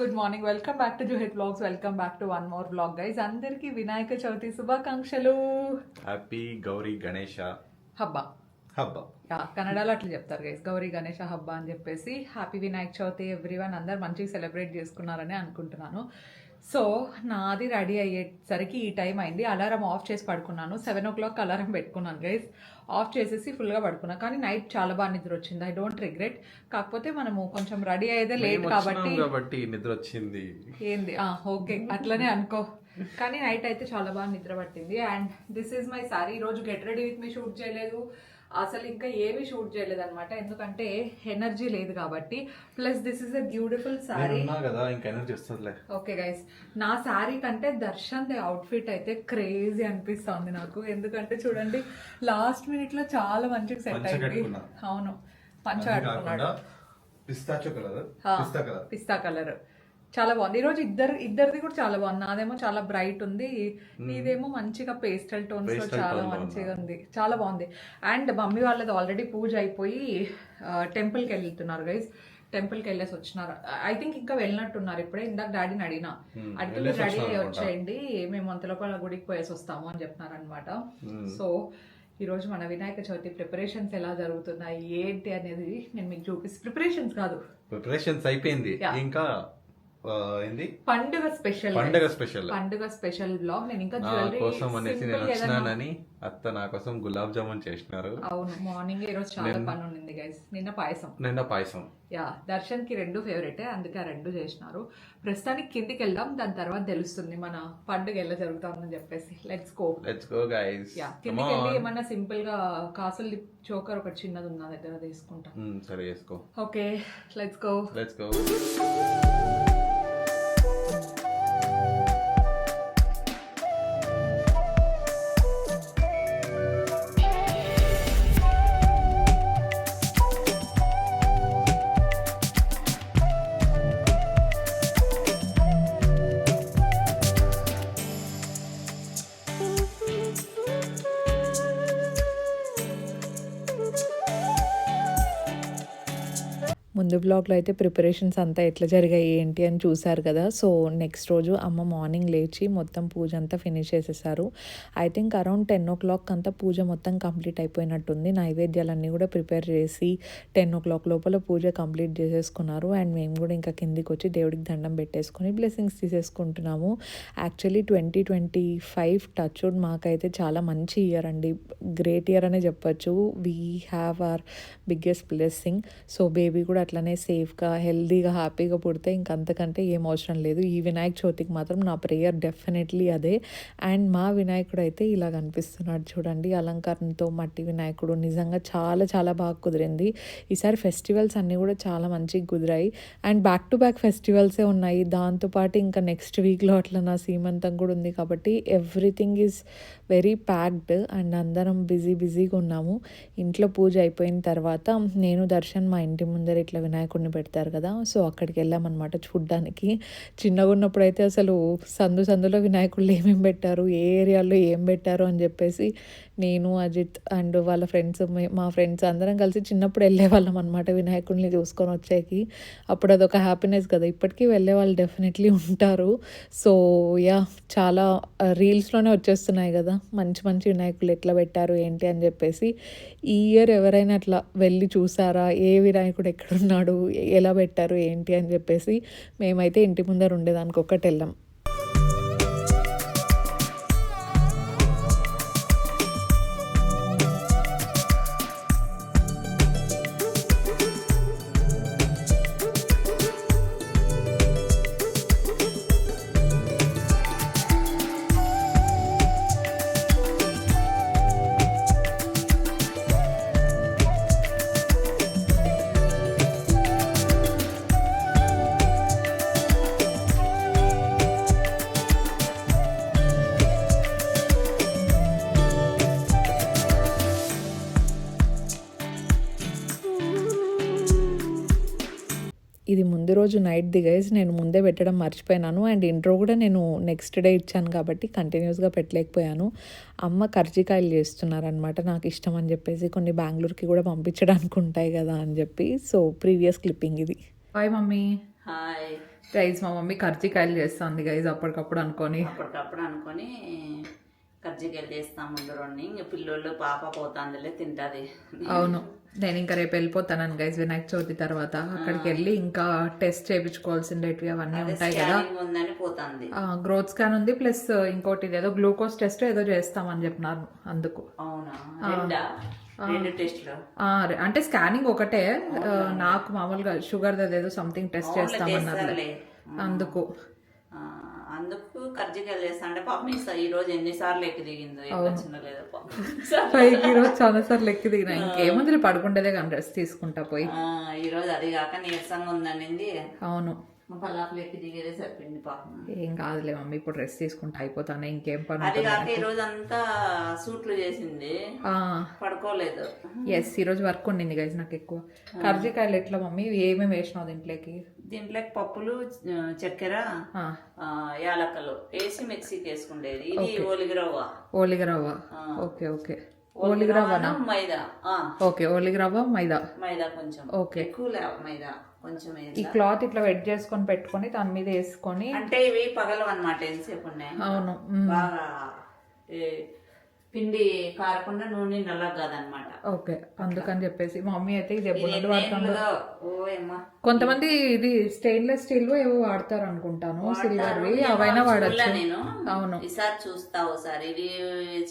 Good morning. Welcome back to జుహెట్ blogs. Welcome back to one more blog guys. అందరికీ వినాయక చవితి శుభాకాంక్షలు. Happy Gauri Ganesha Habba. హబ్బ. Yeah కన్నడలో అట్లా చెప్తారు గైస్. గౌరీ గణేష హబ్బ అని చెప్పేసి happy Vinayaka Chavithi everyone అందరు మంచిగా సెలబ్రేట్ చేసుకున్నారని అనుకుంటున్నాను. సో నాది రెడీ అయ్యేసరికి ఈ టైం అయింది. అలారం ఆఫ్ చేసి పడుకున్నాను. సెవెన్ ఓ క్లాక్ అలారం పెట్టుకున్నాను గైస్. ఆఫ్ చేసేసి ఫుల్గా పడుకున్నా. కానీ నైట్ చాలా బాగా నిద్ర వచ్చింది ఐ డోంట్ రిగ్రెట్. కాకపోతే మనము కొంచెం రెడీ అయ్యేదే లేట్ కాబట్టి కాబట్టి నిద్ర వచ్చింది ఏంది ఓకే. అట్లనే అనుకో. కానీ నైట్ అయితే చాలా బాగా నిద్ర పట్టింది. And this is my sari. ఈరోజు get ready with me. Shoot చేయలేదు. అసలు ఇంకా ఏమీ షూట్ చేయలేదు అనమాట ఎందుకంటే ఎనర్జీ లేదు కాబట్టి. Plus this is a beautiful sari కదా ఇంకా ఎనర్జీ వస్తుందిలే. ఓకే గైస్ నా శారీ కంటే దర్శన్ ది అవుట్ఫిట్ అయితే క్రేజీ అనిపిస్తుంది నాకు. ఎందుకంటే చూడండి లాస్ట్ మినిట్లో చాలా మంచిగా సెట్ అయింది. అవును. పంచ కట్టుకున్నాడు. పిస్తా కలర్ పిస్తా కలర్ చాలా బాగుంది. ఈరోజు ఇద్దరు ఇద్దరిది కూడా చాలా బాగుంది. నాదేమో చాలా బ్రైట్ ఉంది. నీదేమో మంచిగా పేస్టల్ టోన్స్లో చాలా మంచిగా ఉంది. చాలా బాగుంది. అండ్ మమ్మీ వాళ్ళది ఆల్రెడీ పూజ అయిపోయి టెంపుల్కి వెళ్తున్నారు గైస్ టెంపుల్కి వెళ్ళేసి వచ్చినారు. ఐ థింక్ ఇంకా వెళ్ళినట్టున్నారు. ఇప్పుడే ఇందాక డాడీని అడిగిన. రెడీ వచ్చినారు వచ్చేయండి. మేము అంతలోపల గుడికి పోయేసి వస్తాము అని చెప్తున్నారు అనమాట. సో ఈరోజు మన వినాయక చవితి ప్రిపరేషన్స్ ఎలా జరుగుతున్నాయి ఏంటి అనేది నేను మీకు చూపిస్తాను ప్రిపరేషన్స్ కాదు. ప్రిపరేషన్స్ అయిపోయింది. ఇంకా ఏంది? పండుగ స్పెషల్ పండగ స్పెషల్. పండుగ స్పెషల్ బ్లాగ్. నేను ఇంకా జ్యువెలరీ కోసం అనేసి నేను వచ్చినానని అత్త నా కోసం గులాబ్ జామున్ చేసినారు. అవును మార్నింగ్ ఈ రోజు చాలా పని ఉండింది గైస్ నిన్న పాయసం. నిన్న పాయసం. యా దర్శన్కి రెండు ఫేవరెట్ అందుకే ఆ రెండు చేసినారు. ప్రస్తుతానికి కిందికి వెళ్దాం దాని తర్వాత తెలుస్తుంది మన పండుగ ఎలా జరుగుతుందని చెప్పేసి. Let's go let's go guys yeah కిందికి వెళ్ళి ఏమన్నా సింపుల్గా కాసులు చోకర్ ఒకటి చిన్నది ఉంది నా దగ్గర తీసుకుంటా. సరే చేసుకో okay let's go let's go ముందు బ్లాగ్లో అయితే ప్రిపరేషన్స్ అంతా ఎట్లా జరిగాయి ఏంటి అని చూశారు కదా. సో నెక్స్ట్ రోజు అమ్మ మార్నింగ్ లేచి మొత్తం పూజ అంతా ఫినిష్ చేసేసారు. I think around ten o'clock అంతా పూజ మొత్తం కంప్లీట్ అయిపోయినట్టుంది. నైవేద్యాలన్నీ కూడా ప్రిపేర్ చేసి టెన్ ఓ క్లాక్ లోపల పూజ కంప్లీట్ చేసేసుకున్నారు. అండ్ మేము కూడా ఇంకా కిందికి వచ్చి దేవుడికి దండం పెట్టేసుకొని blessings తీసేసుకుంటున్నాము. Actually twenty twenty five touch మాకైతే చాలా మంచి ఇయర్ అండి. గ్రేట్ ఇయర్ అనే చెప్పొచ్చు. We have our biggest blessing so baby కూడా అట్లా అట్లనే సేఫ్గా హెల్దీగా హ్యాపీగా పుడితే ఇంకంతకంటే ఏం అవసరం లేదు. ఈ వినాయక చవితికి మాత్రం నా ప్రేయర్ డెఫినెట్లీ అదే. అండ్ మా వినాయకుడు అయితే ఇలా కనిపిస్తున్నాడు చూడండి. అలంకరణతో మట్టి వినాయకుడు నిజంగా చాలా చాలా బాగా కుదిరింది. ఈసారి ఫెస్టివల్స్ అన్నీ కూడా చాలా మంచిగా కుదిరాయి. అండ్ బ్యాక్ టు బ్యాక్ ఫెస్టివల్సే ఉన్నాయి. దాంతోపాటు ఇంకా నెక్స్ట్ వీక్లో అట్లా నా సీమంతం కూడా ఉంది కాబట్టి everything is very packed and అందరం బిజీ బిజీగా ఉన్నాము. ఇంట్లో పూజ అయిపోయిన తర్వాత నేను దర్శన్ మా ఇంటి ముందర ఇట్లా వినాయకుడిని పెడతారు కదా సో అక్కడికి వెళ్ళామన్నమాట చూడ్డానికి. చిన్నగా ఉన్నప్పుడు అయితే అసలు సందు సందులో వినాయకుళ్ళు ఏమేమి పెట్టారు ఏ ఏరియాలో ఏం పెట్టారు అని చెప్పేసి నేను అజిత్ అండ్ వాళ్ళ ఫ్రెండ్స్ మా ఫ్రెండ్స్ అందరం కలిసి చిన్నప్పుడు వెళ్ళే వాళ్ళం అనమాట వినాయకుడిని చూసుకొని వచ్చేకి. అప్పుడు అదొక హ్యాపీనెస్ కదా. ఇప్పటికీ వెళ్ళే వాళ్ళు డెఫినెట్లీ ఉంటారు. సో యా చాలా రీల్స్లోనే వచ్చేస్తున్నాయి కదా. మంచి మంచి వినాయకులు ఎట్లా పెట్టారు ఏంటి అని చెప్పేసి. ఈ ఇయర్ ఎవరైనా అట్లా వెళ్ళి చూసారా? ఏ వినాయకుడు ఎక్కడున్నాడు? ఎలా పెట్టారు? ఏంటి అని చెప్పేసి మేమైతే ఇంటి ముందర ఉండేదానికి ఒక్కటి వెళ్ళాం. రోజు నైట్ దిగేసి నేను ముందే పెట్టడం మర్చిపోయినాను. అండ్ ఇంట్రో కూడా నేను నెక్స్ట్ డే ఇచ్చాను కాబట్టి కంటిన్యూస్గా పెట్టలేకపోయాను. అమ్మ కర్జికాయలు చేస్తున్నారనమాట నాకు ఇష్టం అని చెప్పేసి కొన్ని బెంగళూరుకి కూడా పంపించడానికి ఉంటాయి కదా అని చెప్పి. సో ప్రీవియస్ క్లిప్పింగ్ ఇది. Bye mummy. హాయ్ గైజ్ మా మమ్మీ కర్జికాయలు చేస్తుంది గైజ్ అప్పటికప్పుడు అనుకొని. అప్పటికప్పుడు అనుకొని కజ్జికాయలు చేస్తాం ముందు రెండు ఇంక పిల్లోళ్ళు పాప పోతాందిలే తింటది. అవును. నేను ఇంకా రేపు వెళ్ళిపోతాను గైజ్ వినాయక చవితి తర్వాత అక్కడికి వెళ్ళి ఇంకా టెస్ట్ చేయించుకోవాల్సిండేటివి అవన్నీ ఉంటాయి కదా. గ్రోత్ స్కాన్ ఉంది ప్లస్ ఇంకోటి ఏదో గ్లూకోజ్ టెస్ట్ ఏదో చేస్తామని చెప్పినారు అందుకు. అంటే స్కానింగ్ ఒకటే. నాకు మామూలుగా షుగర్ ఏదో సంథింగ్ టెస్ట్ చేస్తామన్నారు. అందుకు. అందుకు కజ్జికాయలు చేస్తా అంటే పాపం ఈ రోజు ఎన్నిసార్లు ఎక్కి దిగిందో ఎక్కొచ్చిందో లేదో పాపం. పైకి ఈరోజు చాలా సార్లు ఎక్కి దిగిన. ఇంకేముంది పడుకుంటేదే కానీ రెస్ట్ తీసుకుంటా పోయి. ఆ, ఈ రోజు అది కాక నీరసంగా ఉందనింది. అవును. ఏం కాదులే మమ్మీ ఇప్పుడు రెస్ట్ తీసుకుంటా అయిపోతానే ఇంకేం పని అది కాక ఈ రోజు అంతా సూట్లు చేసింది. పడుకోలేదు. ఎస్ ఈరోజు వర్క్ ఉండింది గైజ్ నాకు ఎక్కువ. కర్జికాయలు ఎట్లా మమ్మీ? ఏమేమి వేసినావు దీంట్లోకి? దీంట్లోకి పప్పులు చక్కెర యాలక్కలు వేసి మిక్సీకి వేసుకుండేది. ఇది ఓలిగిరవ్వ ఓలిగ రవ్వ. ఓకే మైదా. ఓకే ఓలిగ రవ్వ మైదా. మైదా కొంచెం. ఓకే. ఎక్కువ మైదా. కొంచెం ఈ క్లాత్ ఇట్లా వెట్ చేసుకొని పెట్టుకొని దాని మీద వేసుకొని అంటే ఇవి పగలవు అనమాట ఎంతసేపు ఉన్నాయి? అవును బాగా పిండి కారకుండా నూనె నల్లగా కాదనమాట. ఓకే అందుకని చెప్పేసి మా మమ్మీ అయితే ఇది ఎప్పుడు వాడుతుంది. కొంతమంది ఇది స్టెయిన్లెస్ స్టీల్ ఏవో వాడతారు అనుకుంటాను సిల్వర్వి అవైనా వాడచ్చు. నేను. అవును. ఈసారి చూస్తా ఒకసారి ఇది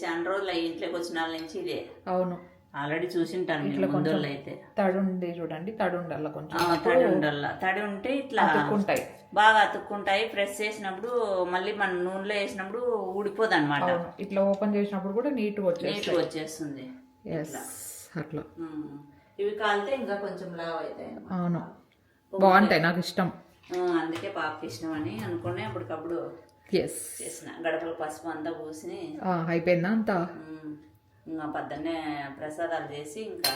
చాలా రోజులు ఇంట్లోకి వచ్చిన నుంచి ఇదే. అవును. ఆల్రెడీ చూసింటాను నేను ముందు అయితే తడి ఉంది చూడండి తడి ఉండాల కొంచెం. ఆ, తడి ఉండాల తడి ఉంటే ఇట్లా ఉంటాయి బాగా అతుక్కుంటాయి. ప్రెస్ చేసినప్పుడు మళ్ళీ మన నూనెలో వేసినప్పుడు ఊడిపోదు అనమాట ఇట్లా ఓపెన్ చేసినప్పుడు కూడా నీట్గా వచ్చేది నీట్గా వచ్చేస్తుంది. అట్లా. ఇవి కాలితే ఇంకా కొంచెం లావ్ అవుతాయి అవును. బాగుంటాయి నాకు ఇష్టం. అందుకే పాపకి ఇష్టం అని అనుకునే అప్పటికప్పుడు ఎస్ చేసిన. గడపల పసుపు అంతా పూసి అయిపోయిందా అంతా? ఇంకా పొద్దున్నే ప్రసాదాలు చేసి ఇంకా.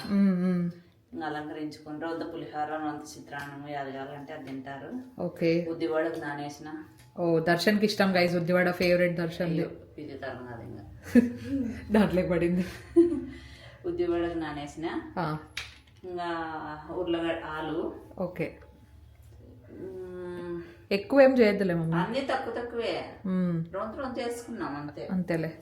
ఇంకా అలంకరించుకుంటారు వద్ద పులిహోర వంత చిత్రాన్నము అది కావాలంటే అది తింటారు. ఓకే. ఉద్దివాడకు నానేసిన. ఓ దర్శన్కి ఇష్టం గైస్ ఉద్దివాడ ఫేవరెట్ దర్శన్ ఇది తరం ఇంకా. దాంట్లో పడింది. ఉద్దివాడకు నానేసిన. ఇంకా ఉర్లగడ్డ ఆలు. ఓకే. ఎక్కువ ఏం చేయొద్దులే అన్నీ తక్కువ తక్కువే. రొంత రొంత చేసుకున్నాం అంతే. అంతేలే.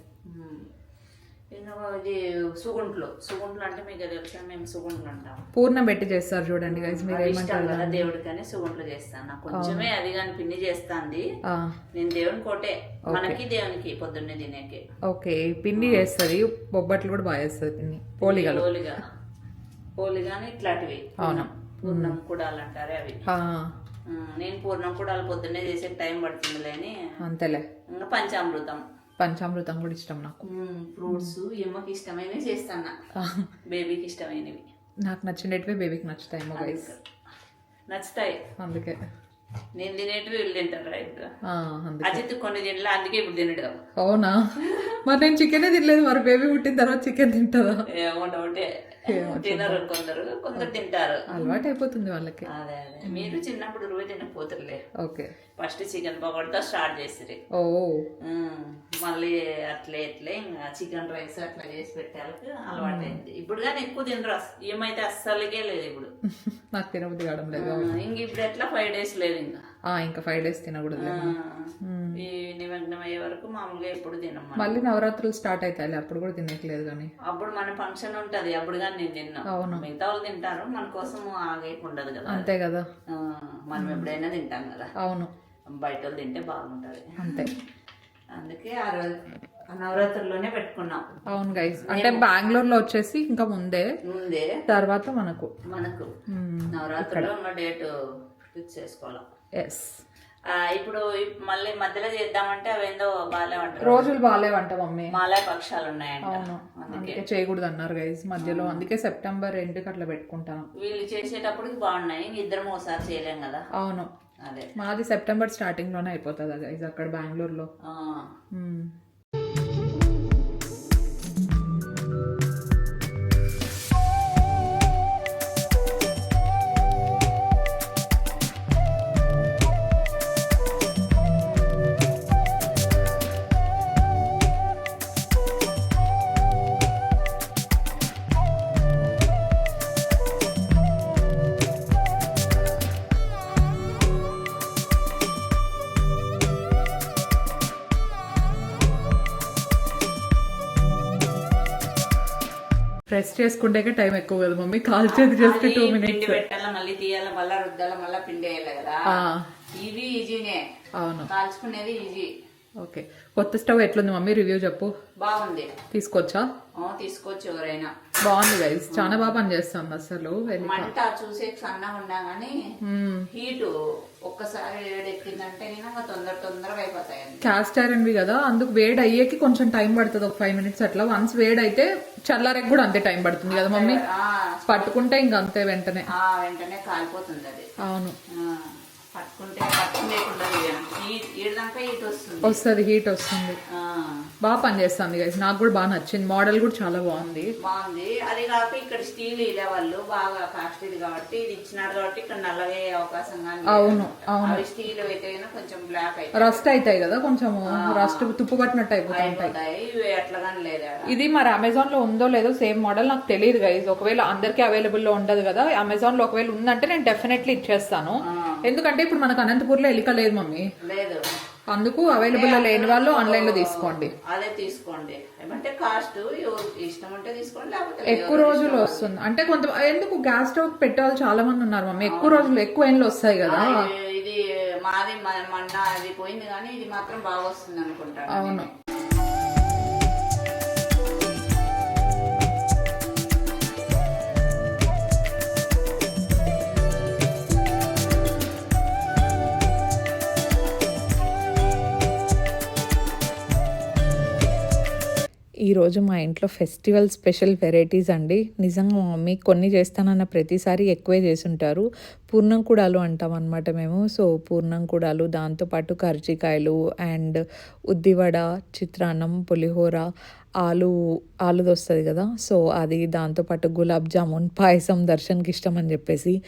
ఇది సుగుంట్లు. సుగుంట్లు అంటే మీకు తెలుసా? మేము సుగుంట్లు అంటాం. పూర్ణం పెట్టి చేస్తారు చూడండి గైస్ మీరు ఇష్టం కదా దేవుడికని సుగుంట్లు చేస్తాను. నాకు కొంచెమే అది కానీ పిండి చేస్తాంది. నేను దేవుని కోటే. మనకి దేవునికి పొద్దున్నే తినేకి. ఓకే పిండి చేస్తుంది బొబ్బట్లు కూడా బాగా చేస్తుంది పిండి. పోలిగలు. పోలిగా. పోలిగాని ఇట్లాంటివి. పూర్ణం పూర్ణం కూడాలు అంటారే అవి. నేను పూర్ణం కూడాలు పొద్దున్నే చేసే టైం పడుతుందిలే అని. అంతేలే. ఇంకా పంచామృతం. పంచామృతం కూడా ఇష్టం నాకు. ఫ్రూట్స్ ఎమ్మకి ఇష్టమైనవి చేస్తాను బేబీకి ఇష్టమైనవి. నాకు నచ్చినట్టువే బేబీకి నచ్చుతాయేమో గైస్ నచ్చుతాయి. అందుకే. నేను తినేటివి వీళ్ళు తింటారు రైట్ అజిత్ కొన్ని తినలే అందుకే ఇప్పుడు తినడు. అవునా? మరి నేను చికెనే తినలేదు మరి బేబీ పుట్టిన తర్వాత చికెన్ తింటుందా ఏమో డౌటే తినరు కొందరు కొందరు తింటారు. అలవాటు అయిపోతుంది వాళ్ళకి. అదే అదే. మీరు చిన్నప్పుడు రోజు తినకపోతురులే. ఓకే. ఫస్ట్ చికెన్ పకోడీతో స్టార్ట్ చేసిరి ఓ. మళ్ళీ అట్లే ఇట్లే ఇంకా చికెన్ రైస్ అట్లా చేసి పెట్టాలకు అలవాటైంది. ఇప్పుడు కానీ ఎక్కువ తినరు ఏమైతే అస్సలకే లేదు ఇప్పుడు. నాకు తినబుద్ధి కావడం లేదు ఇంక ఇప్పుడు ఎట్లా ఫైవ్ డేస్ లేదు ఇంకా. ఇంకా ఫైవ్ డేస్ తినకూడదు ఈ నిమగ్నం అయ్యే వరకు మామూలుగా ఎప్పుడు తినం మనం. మళ్ళీ నవరాత్రులు స్టార్ట్ అవుతాయి అప్పుడు కూడా తినట్లేదు కానీ. అప్పుడు మన ఫంక్షన్ ఉంటది అప్పుడు కానీ నేను తిన్నా. అవును. మిగతా వాళ్ళు తింటారు మన కోసం ఆగేకుండదు కదా. అంతే కదా. మనం ఎప్పుడైనా తింటాం కదా. అవును. బయట వాళ్ళు తింటే బాగుంటది. అంతే. అందుకే ఆ రోజు నవరాత్రుల్లోనే పెట్టుకున్నాం. అవును గైస్ అంటే బెంగళూరులో వచ్చేసి ఇంకా ముందే ముందే తర్వాత మనకు. మనకు. నవరాత్రుల్లో ఉన్న డేట్ ఫిక్స్ చేసుకోవాలి. ఎస్ ఇప్పుడు ఇప్- మళ్ళీ మధ్యలో చేద్దామంటే అవేందో బాగాలేమంటారు రోజులు బాగాలేవంట మమ్మీ. మాలా పక్షాలు ఉన్నాయంట. అవును. అందుకే. చేయకూడదు అన్నారు గైస్ మధ్యలో. అందుకే సెప్టెంబర్ ఎండ్కి అట్లా పెట్టుకుంటాను వీళ్ళు చేసేటప్పటికి బాగున్నాయి. ఇద్దరం ఒకసారి చేయలేం కదా. అవును. అదే. మాది సెప్టెంబర్ స్టార్టింగ్లోనే అయిపోతుంది గైస్ అక్కడ బెంగళూరులో ప్రెస్ చేసుకుంటే టైం ఎక్కువ కదా మమ్మీ. కాల్ చేతి అది టూ మినిట్స్ పెట్టాలా మళ్ళీ తీయాలా మళ్ళీ రుద్దాలా మళ్ళీ పిండి వేయాలి కదా. ఇవి ఈజీనే అవును. కాల్చుకునేది ఈజీ ఓకే. కొత్త స్టవ్ ఎట్లుంది మమ్మీ? రివ్యూ చెప్పు. బాగుంది. తీసుకొచ్చా? తీసుకోవచ్చు ఎవరైనా. బాగుంది గైస్ చాలా బాగా పనిచేస్తుంది అసలు. మంట చూసే సన్నగా ఉన్నా గానీ హీట్ ఒక్కసారి వేడెక్కిందంటే తొందర తొందరగా అయిపోతాయి క్యాస్ట్ ఐరన్వి కదా అందుకు వేడి అయ్యేకి కొంచెం టైం పడుతుంది. ఒక ఫైవ్ మినిట్స్ అట్లా. వన్స్ వేడి అయితే చల్లారకి కూడా అంతే టైం పడుతుంది కదా మమ్మీ? పట్టుకుంటే ఇంక అంతే వెంటనే. వెంటనే కాలిపోతుంది అది. అవును. పట్టుకుంటే పట్టుకునేకుండా హీట్ వస్తుంది. వస్తుంది హీట్ వస్తుంది. బాగా పనిచేస్తుంది గైస్ నాకు కూడా బాగా నచ్చింది. మోడల్ కూడా చాలా బాగుంది. బాగుంది. అది కాక ఇక్కడ స్టీల్ ఇదే వాళ్ళు బాగా కాస్ట్లీది కాబట్టి ఇది ఇచ్చినారు కాబట్టి ఇక్కడ నల్లగా అవకాశం అవును, అవును. అవి స్టీల్ అయితే కొంచెం బ్లాక్ అయితే రస్ట్ అవుతాయి కదా కొంచెం రస్ట్ తుప్పు పట్టినట్టు అయిపోతాయి. ఇవి లేదా ఇది మరి అమెజాన్లో ఉందో లేదో సేమ్ మోడల్ నాకు తెలియదు గైజ్ ఒకవేళ అందరికీ అవైలబుల్లో ఉండదు కదా అమెజాన్లో ఒకవేళ ఉందంటే నేను డెఫినెట్లీ ఇచ్చేస్తాను. ఎందుకంటే ఇప్పుడు మనకు అనంతపూర్లో ఎలిక లేదు మమ్మీ. లేదు. అందుకు అవైలబుల్ లేని వాళ్ళు ఆన్లైన్లో తీసుకోండి. అదే తీసుకోండి. ఏమంటే కాస్ట్ ఇష్టం ఉంటే తీసుకోండి లేకపోతే. ఎక్కువ రోజులు వస్తుంది. అంటే కొంత ఎందుకు గ్యాస్ స్టవ్ పెట్టే వాళ్ళు చాలా మంది ఉన్నారు మమ్మీ. ఎక్కువ రోజులు ఎక్కువ ఎండ్లు వస్తాయి కదా. ఇది- మాది మొన్న అది పోయింది కానీ ఇది మాత్రం బాగా వస్తుంది అనుకుంటాను అవును. ఈరోజు మా ఇంట్లో ఫెస్టివల్ స్పెషల్ వెరైటీస్ అండి. నిజంగా మా మమ్మీ కొన్ని చేస్తానన్న ప్రతిసారి ఎక్కువే చేసుంటారు పూర్ణం కూడాలు అంటాం అనమాట మేము. సో పూర్ణం కూడాలు దాంతోపాటు కర్జికాయలు అండ్ ఉద్దివడ చిత్రాన్నం పులిహోర ఆలు ఆలుది వస్తుంది కదా. సో అది దాంతోపాటు గులాబ్ జామున్ పాయసం దర్శన్కి ఇష్టం అని చెప్పేసి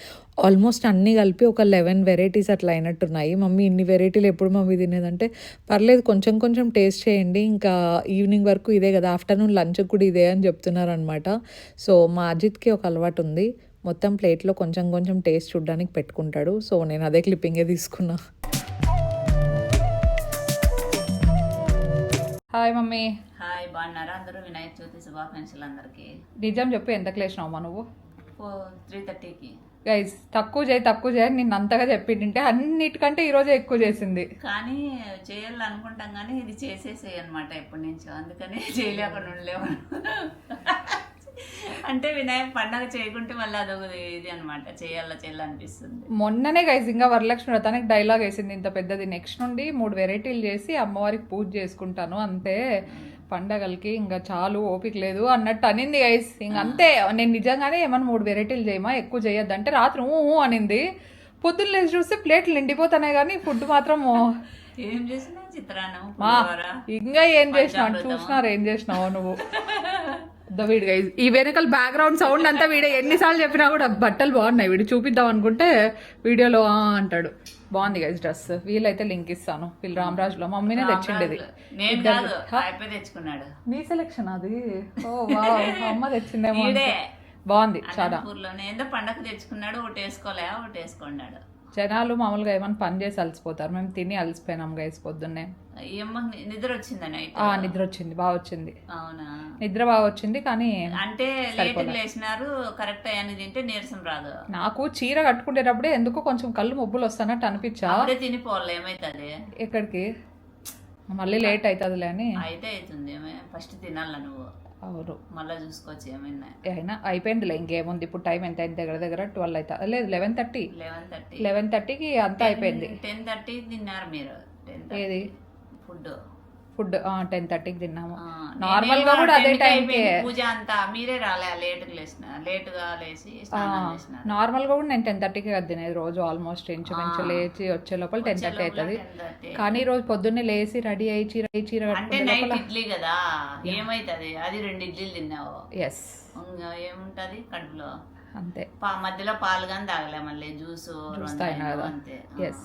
ఆల్మోస్ట్ అన్నీ కలిపి ఒక లెవెన్ వెరైటీస్ అట్లా అయినట్టున్నాయి. మమ్మీ ఇన్ని వెరైటీలు ఎప్పుడు మమ్మీ తినేదంటే పర్లేదు కొంచెం కొంచెం టేస్ట్ చేయండి ఇంకా ఈవినింగ్ వరకు ఇదే కదా ఆఫ్టర్నూన్ లంచ్ కూడా ఇదే అని చెప్తున్నారు అనమాట సో మా అజిత్కి ఒక అలవాటు ఉంది. మొత్తం ప్లేట్లో కొంచెం కొంచెం టేస్ట్ చూడడానికి పెట్టుకుంటాడు. సో నేను అదే క్లిప్పింగే తీసుకున్నా. Hi mummy. హాయ్ బాగున్నారా? అందరూ? వినాయక చవితి శుభాకాంక్షలు అందరికి నిజం చెప్పు ఎంత క్లేసినావు నువ్వు? త్రీ థర్టీకి గైజ్ తక్కువ చేయి తక్కువ చేయి నిన్ను అంతగా చెప్పిండింటే అన్నిటికంటే ఈరోజే ఎక్కువ చేసింది. కానీ చేయాలనుకుంటాం కానీ ఇది చేసేసేయి అనమాట ఎప్పటి నుంచో. అందుకని చేయలేకుండా ఉండలేము. అంటే వినాయక పండగ చేయకుంటే మళ్ళీ అదొక ఇది అనమాట చేయాలా చేయాలనిపిస్తుంది మొన్ననే గైజ్ ఇంకా వరలక్ష్మి వ్రతానికి డైలాగ్ వేసింది. ఇంత పెద్దది నెక్స్ట్ నుండి మూడు వెరైటీలు చేసి అమ్మవారికి పూజ చేసుకుంటాను. అంతే. పండగలకి ఇంకా చాలు ఓపిక లేదు అన్నట్టు అనింది గైస్ ఇంక అంతే. నేను నిజంగానే ఏమన్నా మూడు వెరైటీలు చేయమా? ఎక్కువ చేయొద్దు. అంటే రాత్రి ఊ అనింది. పొద్దున్న లేచి చూస్తే ప్లేట్లు నిండిపోతున్నాయి కానీ ఫుడ్ మాత్రం ఏం చేసినా చిత్రాన్నం. ఇంకా ఏం చేసినావు? చూసినారు? ఏం చేసినావు నువ్వు? వీడు గైజ్ ఈ వెనకాల బ్యాక్గ్రౌండ్ సౌండ్ అంతా వీడే. ఎన్నిసార్లు చెప్పినా కూడా బట్టలు బాగున్నాయి. వీడు చూపిద్దాం అనుకుంటే వీడియోలో అంటాడు. బాగుంది గైజ్ డ్రెస్ వీలైతే లింక్ ఇస్తాను. వీళ్ళు రామరాజులో. మమ్మీనే తెచ్చిండేది. మీ సెలెక్షన్ అది? ఓ అమ్మ తెచ్చిందేమో. బాగుంది చాలా. పండగ తెచ్చుకున్నాడు ఒకటి వేసుకోలే ఒకటి వేసుకున్నాడు. జనాలు మామూలుగా ఏమైనా పని చేసి అలసిపోతారు. మేము తిని అలసిపోయినాం గైస్ పొద్దున్నే. నిద్ర వచ్చిందా నిద్ర వచ్చింది బాగా వచ్చింది. అవునా? నిద్ర బాగా వచ్చింది కానీ అంటే లేచినారు కరెక్ట్ అయ్యాన్ని తింటే నీరసం రాదు. నాకు చీర కట్టుకునేటప్పుడే ఎందుకో కొంచెం కళ్ళు మొబ్బులు వస్తానట్టు అనిపించా. తినిపోవాలి ఏమైతుంది? ఎక్కడికి? మళ్ళీ లేట్ అవుతుందిలే అని. అయితే అవుతుంది ఫస్ట్ తినాల నువ్వు? అవును. మళ్ళా చూసుకోవచ్చు ఏమైనా. అయినా అయిపోయిందిలే ఇంకేముంది? ఇప్పుడు టైం ఎంత అయింది? దగ్గర దగ్గర ట్వెల్వ్ అవుతా లేదు eleven thirty eleven thirty eleven థర్టీకి అంతా అయిపోయింది. టెన్ థర్టీ తిన్నారు మీరు. టెన్ ఏది? ఫుడ్ ఫుడ్ టెన్ థర్టీకి తిన్నాము. నార్మల్గా కూడా అదే టైంకి పూజ అంతా మీరే రాలే లేట్ లేట్గా లేచి నార్మల్గా కూడా నేను టెన్ థర్టీకి కదా తినేది రోజు ఆల్మోస్ట్ ఇంచుమించు లేచి వచ్చే లోపల టెన్ థర్టీ అవుతుంది 10:30. కానీ ఈ రోజు పొద్దున్నే లేచి రెడీ అయ్యి చీర అయ్యి చీర అంటే నైట్ ఇడ్లీ కదా ఏమైతుంది? అది రెండు ఇడ్లీలు తిన్నావు? ఎస్ ఇంకా ఏముంటది కడుపులో? అంతే. పా మధ్యలో పాలు కానీ తాగలే మళ్ళీ జ్యూస్. అంతే. ఎస్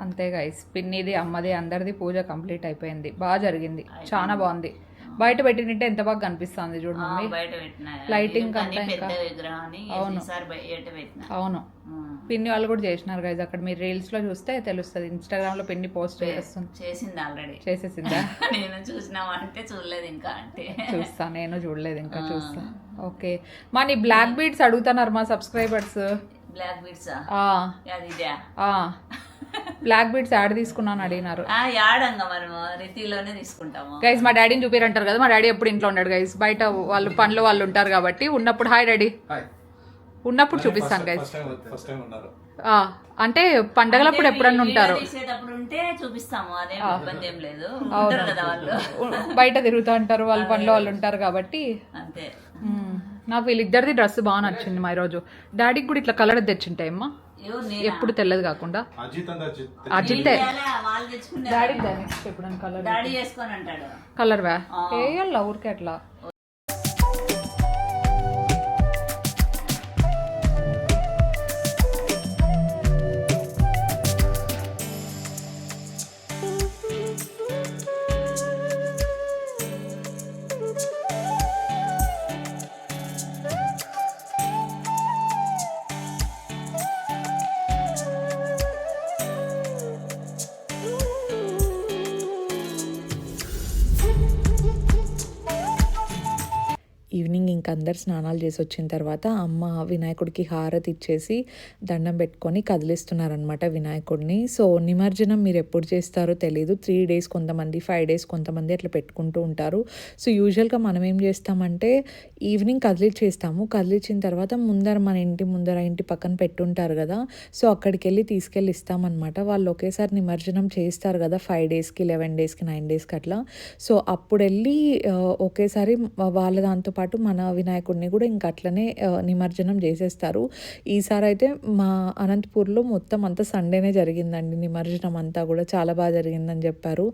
అంతే గైస్ పిన్నిది అమ్మది అందరిది పూజ కంప్లీట్ అయిపోయింది. బాగా జరిగింది. చాలా బాగుంది. బయట పెట్టినట్టే ఎంత బాగా కనిపిస్తుంది చూడు మమ్మీ. అంతా పెద్ద ఇంకా. అవును. అవును. పిన్ని వాళ్ళు కూడా చేసినారు గైజ్ అక్కడ మీరు రీల్స్లో చూస్తే తెలుస్తుంది. ఇన్స్టాగ్రామ్లో పిన్ని పోస్ట్ చేస్తుంది. చేసింది ఆల్రెడీ చేసేసిందా? నేను చూడలేదు ఇంకా అంటే. చూస్తా నేను చూడలేదు ఇంకా చూస్తా. ఓకే మా నీ బ్లాక్ బీడ్స్ అడుగుతున్నారు మా subscribers black beads black beads add తీసుకున్నాను అడిగినారు. ఆ యాడంగా మనము రితిలోనే తీసుకుంటాము. గైజ్ మా డాడీని చూపిరంటారు కదా మా డాడీ ఎప్పుడు ఇంట్లో ఉన్నాడు గైజ్ బయట వాళ్ళు పనులు వాళ్ళు ఉంటారు కాబట్టి ఉన్నప్పుడు హాయ్ డాడీ. ఉన్నప్పుడు చూపిస్తాను guys first time first time ఉన్నారు. అంటే పండగలప్పుడు ఎప్పుడన్నా ఉంటారు. వీడియో తీసేటప్పుడు ఉంటే చూపిస్తాము అదేం ఇబ్బంది ఏం లేదు. ఉంటారు కదా వాళ్ళు. బయట తిరుగుతూ ఉంటారు వాళ్ళ పనిలో వాళ్ళు ఉంటారు కాబట్టి. అంతే. నాకు వీళ్ళిద్దరిది డ్రెస్ బాగా నచ్చింది మా ఈరోజు. డాడీకి కూడా ఇట్లా కలర్ తెచ్చింటాయి అమ్మా? ఎప్పుడు తెల్లది కాకుండా. అజిత్ డాడీ కలర్ కలర్ వా వేయాల ఊరికే అట్లా? ఇంక అందరు స్నానాలు చేసి వచ్చిన తర్వాత అమ్మ వినాయకుడికి హారతి ఇచ్చేసి దండం పెట్టుకొని కదిలిస్తున్నారనమాట వినాయకుడిని. సో నిమజ్జనం మీరు ఎప్పుడు చేస్తారో తెలియదు త్రీ డేస్ కొంతమంది ఫైవ్ డేస్ కొంతమంది అట్లా పెట్టుకుంటూ ఉంటారు. సో యూజువల్గా మనం ఏం చేస్తామంటే ఈవినింగ్ కదిలిచ్చేస్తాము కదిలిచ్చిన తర్వాత ముందర మన ఇంటి ముందర ఇంటి పక్కన పెట్టుంటారు కదా. సో అక్కడికి వెళ్ళి తీసుకెళ్ళి ఇస్తామన్నమాట. వాళ్ళు ఒకేసారి నిమజ్జనం చేస్తారు కదా ఫైవ్ డేస్కి లెవెన్ డేస్కి నైన్ డేస్కి అట్లా. సో అప్పుడు వెళ్ళి ఒకేసారి వాళ్ళ దాంతో పాటు మన వినాయకుడిని కూడా ఇంకా అట్లనే నిమజ్జనం చేసేస్తారు. ఈసారి అయితే మా అనంతపూర్లో మొత్తం అంతా సండేనే జరిగిందండి నిమజ్జనం అంతా కూడా. చాలా బాగా జరిగిందని చెప్పారు.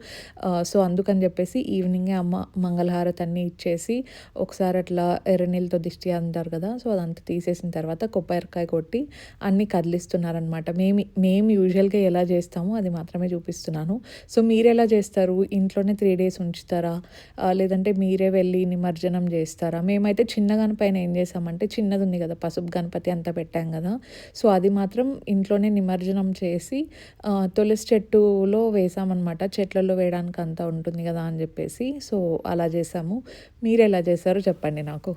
సో అందుకని చెప్పేసి ఈవినింగే అమ్మ మంగళహారతి అన్నీ ఇచ్చేసి ఒకసారి అట్లా ఎర్రనీళ్ళతో దిష్టి అంటారు కదా సో అదంతా తీసేసిన తర్వాత కొబ్బరికాయ కొట్టి అన్నీ కదిలిస్తున్నారనమాట మేము మేము యూజువల్గా ఎలా చేస్తామో అది మాత్రమే చూపిస్తున్నాను. సో మీరు ఎలా చేస్తారు? ఇంట్లోనే త్రీ డేస్ ఉంచుతారా? లేదంటే మీరే వెళ్ళి నిమజ్జనం చేస్తారా? మేమైతే చిన్న గణపైన ఏం చేసామంటే చిన్నది ఉంది కదా పసుపు గణపతి అంతా పెట్టాం కదా. సో అది మాత్రం ఇంట్లోనే నిమజ్జనం చేసి తులసి చెట్టులో వేసామన్నమాట. చెట్లలో వేయడానికి అంతా ఉంటుంది కదా అని చెప్పేసి. సో అలా చేసాము. మీరు ఎలా చేశారో చెప్పండి నాకు.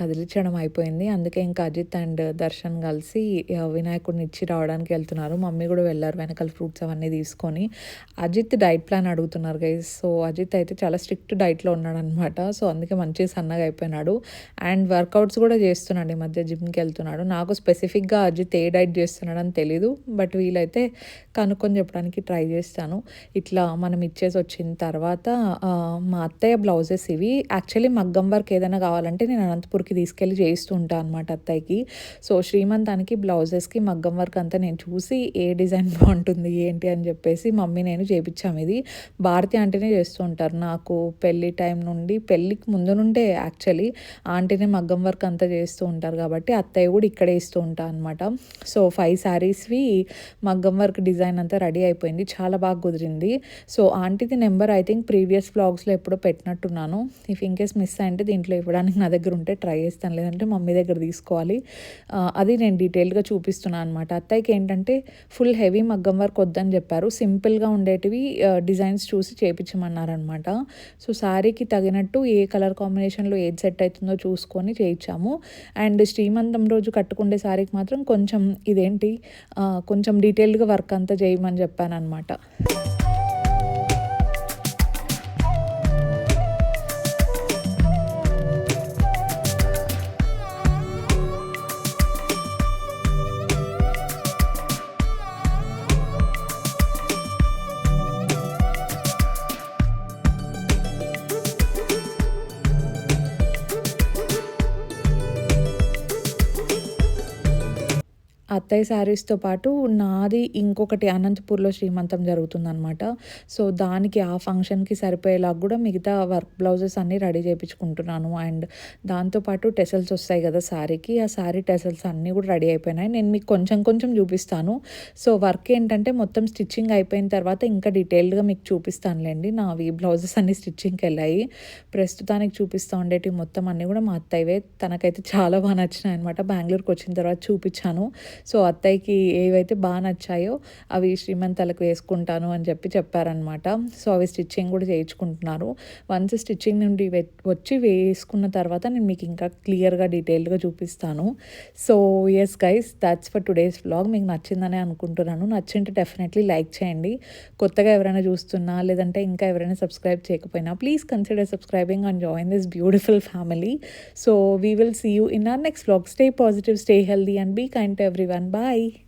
కదిలించడం అయిపోయింది. అందుకే ఇంకా అజిత్ అండ్ దర్శన్ కలిసి వినాయకుడిని ఇచ్చి రావడానికి వెళ్తున్నారు. మమ్మీ కూడా వెళ్ళారు వెనకాల ఫ్రూట్స్ అవన్నీ తీసుకొని. అజిత్ డైట్ ప్లాన్ అడుగుతున్నారు గైస్ సో అజిత్ అయితే చాలా స్ట్రిక్ట్ డైట్లో ఉన్నాడు అనమాట సో అందుకే మంచిగా సన్నగా అయిపోయినాడు. అండ్ వర్కౌట్స్ కూడా చేస్తున్నాడు ఈ మధ్య జిమ్కి వెళ్తున్నాడు. నాకు స్పెసిఫిక్గా అజిత్ ఏ డైట్ చేస్తున్నాడు అని తెలీదు. బట్ వీలైతే కనుక్కొని చెప్పడానికి ట్రై చేస్తాను. ఇట్లా మనం ఇచ్చేసి వచ్చిన తర్వాత మా అత్తయ్య బ్లౌజెస్ ఇవి. యాక్చువల్లీ మగ్గం వర్క్ ఏదైనా కావాలంటే నేను అనంతపూర్కి తీసుకెళ్ళి చేయిస్తూ ఉంటాను అనమాట అత్తయ్యకి. సో శ్రీమంతానికి బ్లౌజెస్కి మగ్గం వర్క్ అంతా నేను చూసి ఏ డిజైన్ బాగుంటుంది ఏంటి అని చెప్పేసి మమ్మీ నేను చేపించాము ఇది. భారతి ఆంటీనే చేస్తూ ఉంటారు. నాకు పెళ్ళి టైం నుండి పెళ్ళికి ముందు నుండే యాక్చువల్లీ ఆంటీనే మగ్గం వర్క్ అంతా చేస్తూ ఉంటారు కాబట్టి అత్తయ్య కూడా ఇక్కడే ఇస్తూ ఉంటాను అనమాట సో ఫైవ్ శారీస్వి మగ్గం వర్క్ డిజైన్ అంతా రెడీ అయిపోయింది. చాలా బాగా కుదిరింది. సో ఆంటీది నెంబర్ ఐ థింక్ ప్రీవియస్ బ్లాగ్స్లో ఎప్పుడో పెట్టినట్టున్నాను. ఇఫ్ ఇన్ కేస్ మిస్ అయింటే దీంట్లో ఇవ్వడానికి నా దగ్గర ఉంటే ట్రై చేస్తాను. లేదంటే మమ్మీ దగ్గర తీసుకోవాలి. అది నేను డీటెయిల్గా చూపిస్తున్నాను అనమాట అత్తయ్యకి ఏంటంటే ఫుల్ హెవీ మగ్గం వర్క్ వద్దని చెప్పారు. సింపుల్గా ఉండేటివి డిజైన్స్ చూసి చేయించమన్నారనమాట సో శారీకి తగినట్టు ఏ కలర్ కాంబినేషన్లో ఏది సెట్ అవుతుందో చూసుకొని చేయించాము. అండ్ శ్రీమంతం రోజు కట్టుకుండే శారీకి మాత్రం కొంచెం ఇదేంటి కొంచెం డీటెయిల్డ్గా వర్క్ అంతా చేయమని చెప్పాను అనమాట అత్తయ్య శారీస్తో పాటు నాది ఇంకొకటి అనంతపూర్లో శ్రీమంతం జరుగుతుందనమాట సో దానికి ఆ ఫంక్షన్కి సరిపోయేలాగా కూడా మిగతా వర్క్ బ్లౌజెస్ అన్నీ రెడీ చేయించుకుంటున్నాను అండ్ దాంతోపాటు టెసల్స్ వస్తాయి కదా శారీకి. ఆ శారీ టెసల్స్ అన్నీ కూడా రెడీ అయిపోయినాయి. నేను మీకు కొంచెం కొంచెం చూపిస్తాను. సో వర్క్ ఏంటంటే మొత్తం స్టిచ్చింగ్ అయిపోయిన తర్వాత ఇంకా డీటెయిల్డ్గా మీకు చూపిస్తానులేండి. నావి బ్లౌజెస్ అన్ని స్టిచ్చింగ్కి వెళ్ళాయి. ప్రస్తుతానికి చూపిస్తూ ఉండేటివి మొత్తం అన్నీ కూడా మా అత్తయ్యవే. తనకైతే చాలా బాగా నచ్చినాయి అనమాట బెంగళూరుకి వచ్చిన తర్వాత చూపించాను. సో అత్తయ్యకి ఏవైతే బాగా నచ్చాయో అవి శ్రీమంతాలకు వేసుకుంటాను అని చెప్పి చెప్పారనమాట సో అవి స్టిచ్చింగ్ కూడా చేయించుకుంటున్నారు. వన్స్ స్టిచ్చింగ్ నుండి వచ్చి వేసుకున్న తర్వాత నేను మీకు ఇంకా క్లియర్గా డీటెయిల్డ్గా చూపిస్తాను. So yes guys that's for today's vlog మీకు నచ్చిందని అనుకుంటున్నాను. నచ్చింటే డెఫినెట్లీ లైక్ చేయండి. కొత్తగా ఎవరైనా చూస్తున్నా లేదంటే ఇంకా ఎవరైనా సబ్స్క్రైబ్ చేయకపోయినా please consider subscribing and join this beautiful family so we will see you in our next vlog stay positive stay healthy and be kind to everyone Bye!